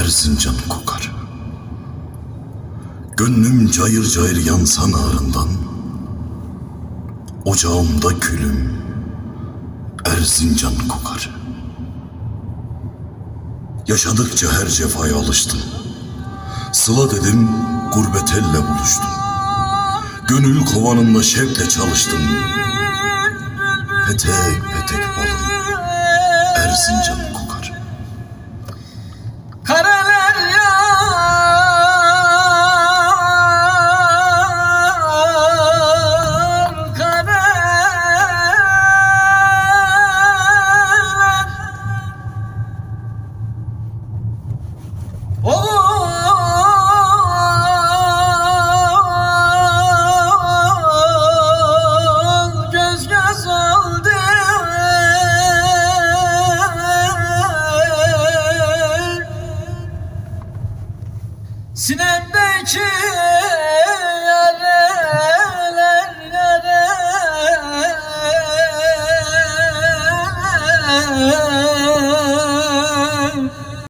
Erzincan kokar. Gönlüm cayır cayır yansa narından, Ocağımda külüm Erzincan kokar. Yaşadıkça her cefaya alıştım. Sıla dedim, gurbet elle buluştum. Gönül kovanında şevkle çalıştım. Petek petek balım Erzincan Sinemdeki yareler